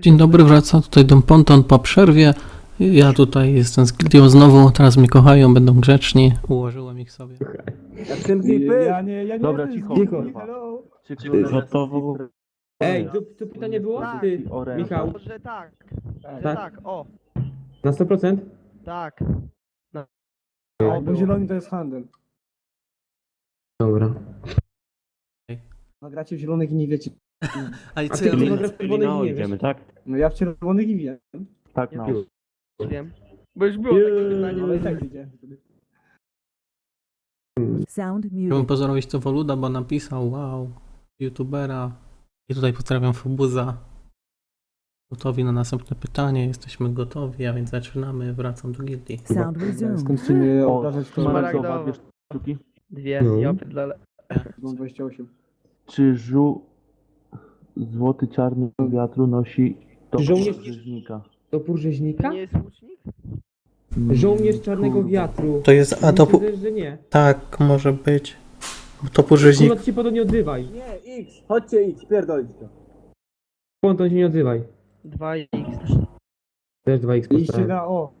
Dzień dobry, wraca tutaj Don Ponton po przerwie. Ja tutaj jestem z Gildią znowu, teraz mnie kochają, będą grzeczni. Ułożyłem ich sobie. Ja nie, ja nie Dobra, jestem cicho, z- kurwa. Hello? Czy Gotowo. Ej, to, to pytanie było? Tak. Ty. Michał, Że tak, że Tak? tak, o, na 100%? tak. No. O, bo zieloni to jest handel. Dobra. No gracie w zielonych i nie wiecie. A i A ty tylko gra w i nie idziemy, wiesz. tak? No ja w czerwonych i wiem. Tak, Ja no. też wiem. Bo już było takie pytanie. Ale i tak. Sound Chciałbym muted. pozdrowić to Woluda, bo napisał wow, youtubera. I tutaj pozdrawiam Fubuza. Gotowi na następne pytanie, jesteśmy gotowi, a więc zaczynamy, wracam do gildii. Sound resumed. Skończymy O, obrażać to. szmaragdowa. Szmaragdowa, dwie sztuki. Dwie, No. ja pierdolę. Mam 28. Czy żół złoty czarny wiatru nosi to Żołnierz- rzeźnika? Topór To rzeźnika? nie jest łucznik? Żołnierz czarnego Kurwa. wiatru. To jest, a to... Myślę, że nie. Tak, może być. Topór rzeźnik. Ty się podobnie odzywaj. Nie, X, chodźcie X, pierdolić to. Ponton się nie odzywaj. 2x. Też 2x Iście postawię. na O.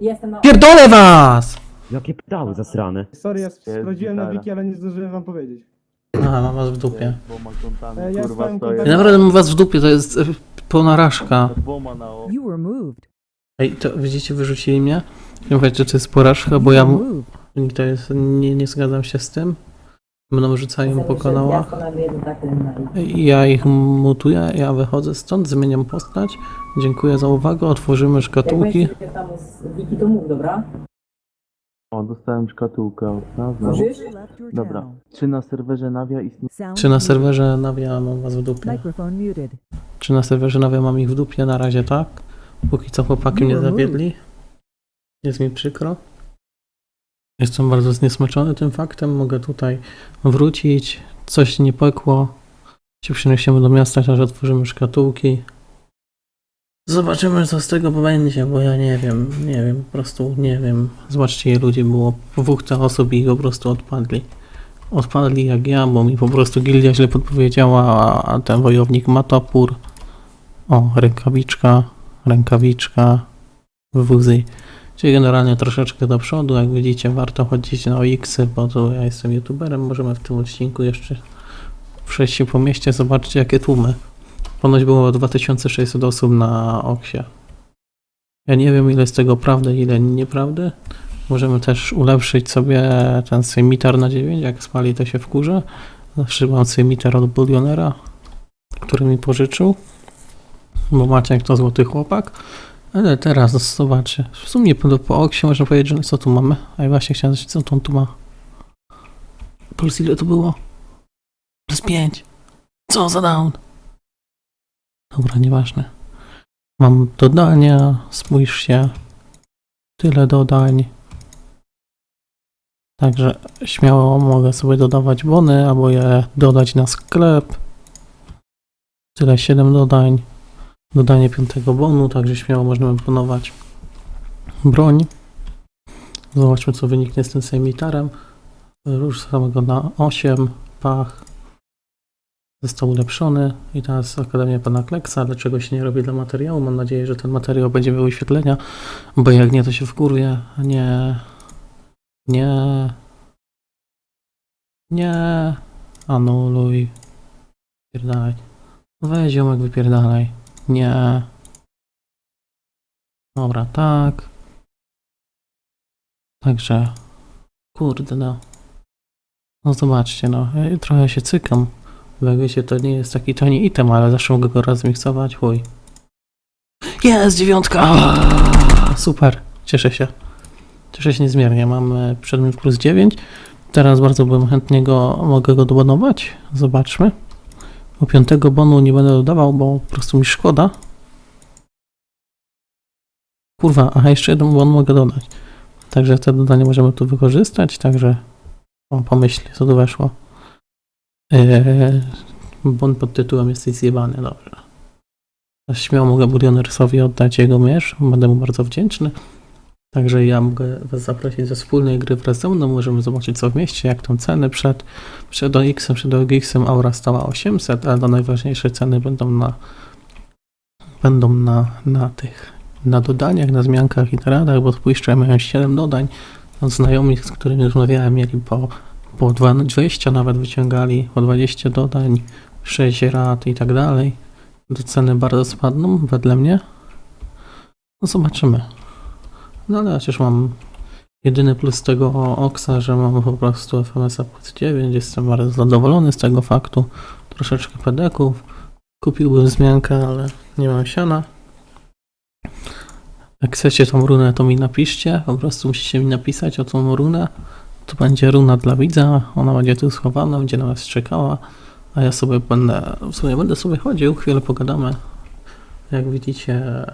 Jestem na Pierdolę was! Jakie pedały zasrane. Sorry, ja sprawdziłem na gitara. wiki, ale nie zdążyłem wam powiedzieć. Aha, mam was w dupie. Z dwoma kątami, ja kurwa, stałem stoję. kątem- Ja naprawdę mam was w dupie, to jest e, pełna raszka. Z dwoma na o. You were moved. Ej, to widzicie, wyrzucili mnie? Nie mówię, że to jest porażka, bo ja... Moved. To jest... Nie, nie zgadzam się z tym. Będą rzucają po kanałach. I Ja ich mutuję, ja wychodzę stąd, zmieniam postać. Dziękuję za uwagę, otworzymy szkatułki. tam z wiki to mów, dobra? O, dostałem szkatułkę. No. Dobra. Czy na serwerze Navia istnieje? Czy na serwerze Navia mam was w dupie? Czy na serwerze Navia mam ich w dupie? Na razie tak. Póki co chłopaki mnie zawiedli. Jest mi przykro. Jestem bardzo zniesmaczony tym faktem. Mogę tutaj wrócić. Coś nie pekło. Się przeniesiemy do miasta, aż otworzymy szkatułki. Zobaczymy co z tego będzie, bo ja nie wiem, nie wiem, po prostu nie wiem. Zobaczcie ile ludzi było, dwóch tych osób i po prostu odpadli. Odpadli jak ja, bo mi po prostu gildia źle podpowiedziała, a- a ten wojownik ma topór. O, rękawiczka, rękawiczka, wuzy. Czyli generalnie troszeczkę do przodu, jak widzicie warto chodzić na OX, bo to ja jestem youtuberem, możemy w tym odcinku jeszcze przejść się po mieście, zobaczcie jakie tłumy. Ponoć było 2600 osób na Oksie. Ja nie wiem ile z tego prawdy, ile nieprawdy. Możemy też ulepszyć sobie ten sejmitar na 9, jak spali to się wkurza. Zawsze mam sejmitar od Bullionera, który mi pożyczył. Bo Maciek to złoty chłopak. Ale teraz zobaczcie. W sumie po, po Oksie można powiedzieć, że co tu mamy? A ja właśnie chciałem zobaczyć, co tu, tu ma. Plus ile to było? Plus 5. Co za down? Dobra, nieważne. Mam dodania, spójrzcie. Tyle dodań. Także śmiało mogę sobie dodawać bony, albo je dodać na sklep. Tyle 7 dodań. Dodanie piątego bonu, także śmiało możemy ponować broń. Zobaczmy co wyniknie z tym sejmitarem. Róż samego na 8, pach. Został ulepszony i teraz Akademia Pana Kleksa. Dlaczego się nie robi dla materiału? Mam nadzieję, że ten materiał będzie miał wyświetlenia, bo jak nie, to się wkurwie. Nie. Nie. Nie. Anuluj. Wypierdalaj. Weź ziomek, wypierdalaj. Nie. Dobra, tak. Także. Kurde, no. No zobaczcie, no. Ja trochę się cykam. Jak wiecie, to nie jest taki tani item, ale zawsze mogę go raz miksować. Chuj. Jest dziewiątka! Super. Cieszę się. Cieszę się niezmiernie. Mam e, przedmiot plus 9. Teraz bardzo bym chętnie go, mogę go dobonować. Zobaczmy. Bo piątego bonu nie będę dodawał, bo po prostu mi szkoda. Kurwa, aha, jeszcze jeden bon mogę dodać. Także te dodanie możemy tu wykorzystać, także o, pomyśl, co tu weszło. Eee, bon pod tytułem jesteś zjebany, dobrze. Śmiało mogę Burionersowi oddać jego miecz, będę mu bardzo wdzięczny. Także ja mogę Was zaprosić do wspólnej gry wraz ze mną. Możemy zobaczyć co w mieście, jak tam ceny przed, przed OX-em, przed OX-em aura stała 800, ale najważniejsze ceny będą na będą na, na tych, na dodaniach, na zmiankach i na radach, bo spójrzcie, mają 7 dodań. Tam Znajomi, z którymi rozmawiałem, mieli po, po 20 nawet wyciągali, po 20 dodań, 6 rad i tak dalej. Do ceny bardzo spadną, wedle mnie. No zobaczymy. No ale chociaż mam jedyny plus tego Oxa, że mam po prostu FMS-a plus 9, jestem bardzo zadowolony z tego faktu. Troszeczkę pedeków. Kupiłbym zmiankę, ale nie mam siana. Jak chcecie tą runę, to mi napiszcie. Po prostu musicie mi napisać o tą runę. To będzie runa dla widza. Ona będzie tu schowana, będzie na was czekała. A ja sobie będę, w sumie będę sobie chodził, chwilę pogadamy. Jak widzicie,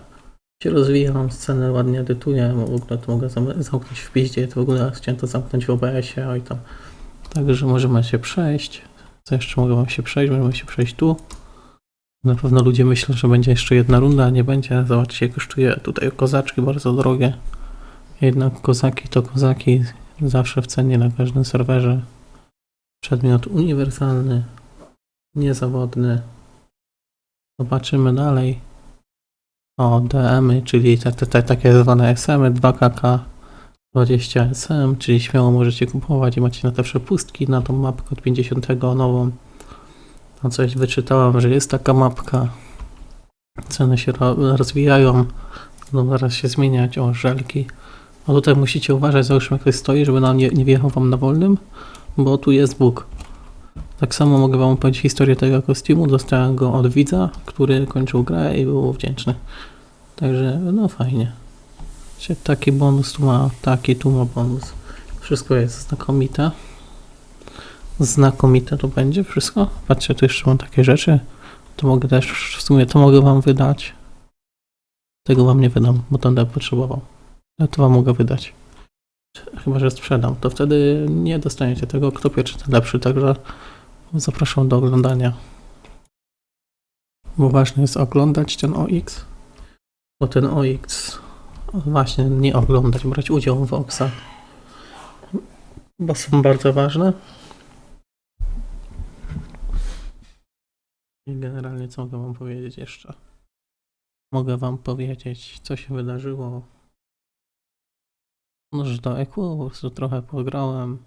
się rozwijam, scenę ładnie edytuję, w ogóle to mogę zam- zamknąć w piździe, to w ogóle chciałem to zamknąć w OBS-ie, oj tam. Także możemy się przejść. Co jeszcze mogę wam się przejść? Możemy się przejść tu. Na pewno ludzie myślą, że będzie jeszcze jedna runda, a nie będzie. Zobaczcie, kosztuje tutaj kozaczki bardzo drogie. Jednak kozaki to kozaki, zawsze w cenie na każdym serwerze. Przedmiot uniwersalny, niezawodny. Zobaczymy dalej. O, DM-y, czyli te, te, te takie zwane SM-y, 2KK, 20 SM, czyli śmiało możecie kupować i macie na te przepustki, na tą mapkę od 50 nową. No coś wyczytałam, że jest taka mapka. Ceny się ro- rozwijają, będą zaraz się zmieniać, o żelki. A tutaj musicie uważać, załóżmy jak ktoś stoi, żeby nam nie, nie wjechał wam na wolnym, bo tu jest Bóg. Tak samo mogę wam powiedzieć historię tego kostiumu. Dostałem go od widza, który kończył grę i był wdzięczny. Także no fajnie. Taki bonus tu ma, taki tu ma bonus. Wszystko jest znakomite. Znakomite to będzie wszystko. Patrzcie, tu jeszcze mam takie rzeczy. To mogę też, w sumie to mogę wam wydać. Tego wam nie wydam, bo to będę potrzebował. Ale to wam mogę wydać. Chyba, że sprzedam. To wtedy nie dostaniecie tego. Kto pierwszy, ten lepszy. Także zapraszam do oglądania. Bo ważne jest oglądać ten OX. Bo ten OX właśnie nie oglądać, brać udział w OXach. Bo są bardzo ważne. I generalnie co mogę wam powiedzieć jeszcze? Mogę wam powiedzieć, co się wydarzyło. No, że do EQ po prostu trochę pograłem.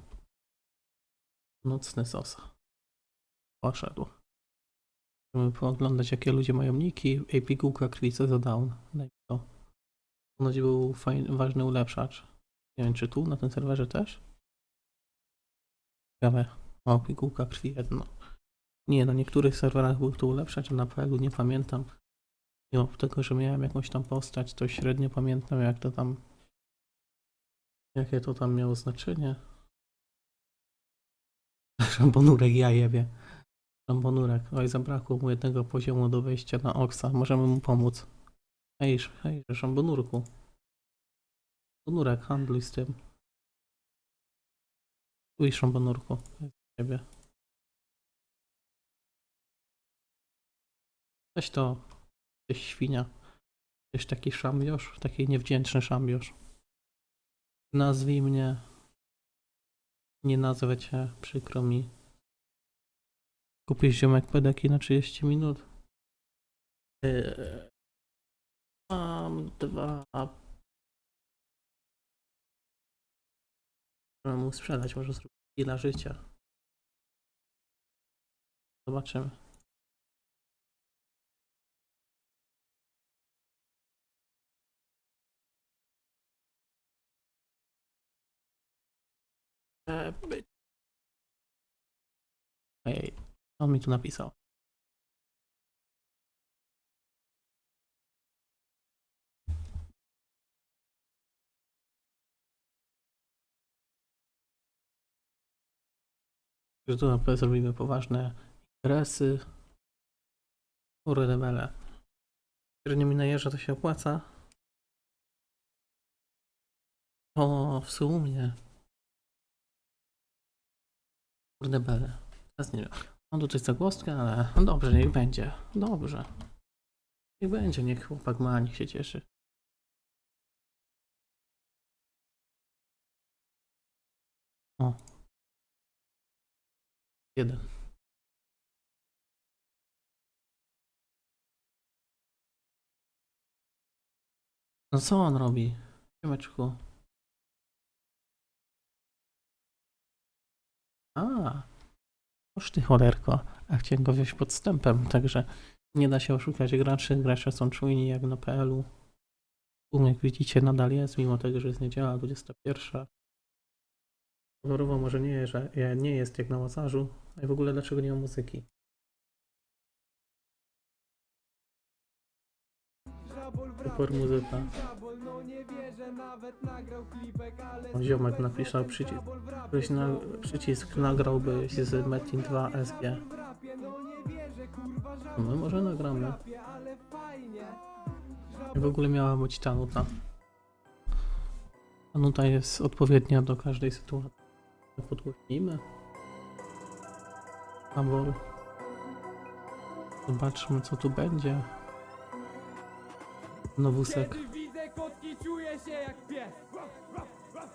Nocny sosa. Poszedł. Żeby pooglądać, jakie ludzie mają niki. AP Google krwi co za down. Daj to. Ponoć był fajny, ważny ulepszacz. Nie wiem, czy tu, na tym serwerze też? Ciekawe. O, pigułka krwi jedno. Nie, na niektórych serwerach był to ulepszacz, a na PL-u nie pamiętam. Mimo tego, że miałem jakąś tam postać, to średnio pamiętam, jak to tam... Jakie to tam miało znaczenie. Szambonurek ja jebie. Szambonurek. Oj, zabrakło mu jednego poziomu do wejścia na Oksa. Możemy mu pomóc. Hej, hej, szambonurku. Szambonurek, handluj z tym. Uj, szambonurku. Ciebie. Weź to. Jesteś świnia. Jesteś taki szambiosz, taki niewdzięczny szambiosz. Nazwij mnie. Nie nazwę cię, przykro mi. Kupisz ziomek pedeki na 30 minut? Eee, mam dwa. Możemy mu sprzedać, może zrobić dla życia. Zobaczymy. By- Ej, on mi tu napisał. Że tu na pewno zrobimy poważne interesy. Kurde mele. Jeżeli mi najeżdża, to się opłaca. O, w sumie. Kurde bele. Teraz nie wiem. Mam tutaj zagłoskę, ale no dobrze, niech będzie. Dobrze. Niech będzie, niech chłopak ma, niech się cieszy. O. Jeden. No co on robi? Siemeczku. A, Oż ty cholerko, a chciałem go wziąć podstępem, także nie da się oszukać graczy, gracze są czujni jak na PL-u. Tłum, jak widzicie nadal jest, mimo tego, że jest niedziela 21. Kolorowo może nie, że nie jest jak na Łazarzu, a w ogóle dlaczego nie ma muzyki? Super muzyka. Ziomek napisał przycisk. Ktoś na, przycisk nagrałbyś z Metin 2 SG. No my może nagramy. W ogóle miała być ta nuta. Ta nuta jest odpowiednia do każdej sytuacji. Podgłośnijmy. Abol. Zobaczmy co tu będzie. Nowusek.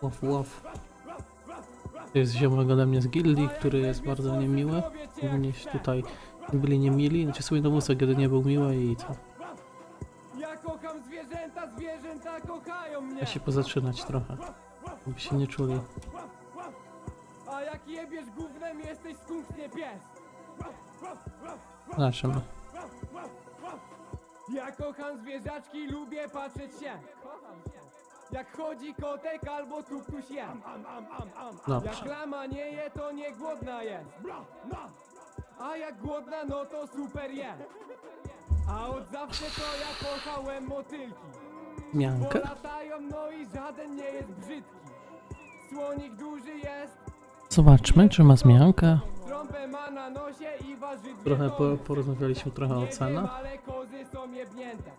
Łow, łow. To jest ziomek ode mnie z gildii, który jest bardzo niemiły. Ogólnie tutaj byli niemili. Znaczy sobie nowusek jedynie był miły i co? Ja kocham zwierzęta, zwierzęta kochają mnie. Ja się pozaczynać trochę. Żeby się nie czuli. A jak jebiesz gównem, jesteś skunknie pies. Zobaczymy. Ja kocham zwierzaczki, lubię patrzeć się. Jak chodzi kotek albo tuptuś je. Dobrze. Jak lama nie je, to nie głodna jest. A jak głodna, no to super je. A od zawsze to ja kochałem motylki. Bo latają, no i żaden nie jest brzydki. Słonik duży jest, Zobaczmy, czy ma zmiankę. trąbę ma na nosie i waży dwie Trochę tony. po, porozmawialiśmy trochę o Nie wiem, cenach. ale kozy są jebnięte.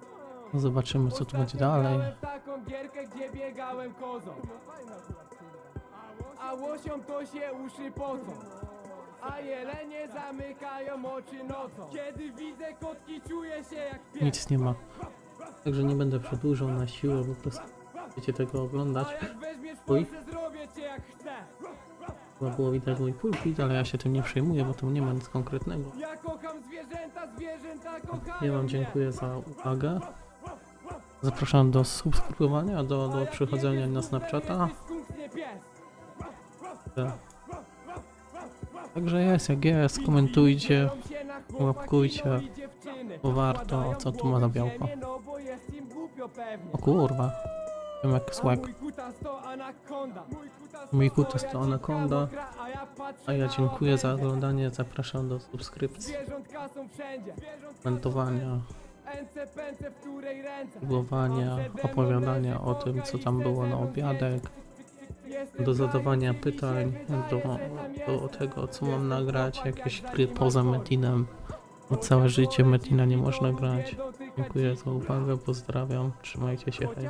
No Zobaczymy, co tu będzie dalej. taką gierkę, gdzie biegałem kozą. A łosiom to się uszy pocą. A jelenie zamykają oczy nocą. Kiedy widzę kotki, czuję się jak pies. Nic nie ma. Także nie będę przedłużał na siłę, po prostu będziecie tego oglądać. A jak weźmiesz Oj. forsę, zrobię cię jak chcę. Chyba było widać mój pulpit, ale ja się tym nie przejmuję, bo tam nie ma nic konkretnego. Ja kocham zwierzęta, zwierzęta kochają Ja wam mnie. dziękuję za uwagę. Zapraszam do subskrybowania, do, do przychodzenia na Snapchata. Także jest jak jest, komentujcie. Łapkujcie, bo warto, co tu ma za białko. O kurwa. Wiem jak słek. mój kutas to anakonda. A ja, dziękuję za oglądanie, zapraszam do subskrypcji, komentowania, Ence, pęce, w której ręce. próbowania, A przede mną opowiadania o tym, co tam było na obiadek, do zadawania pytań, do, do tego, co mam nagrać, jakieś jak gry poza Metinem. Całe życie Metina nie można grać. Dziękuję za uwagę, pozdrawiam, trzymajcie się, hej.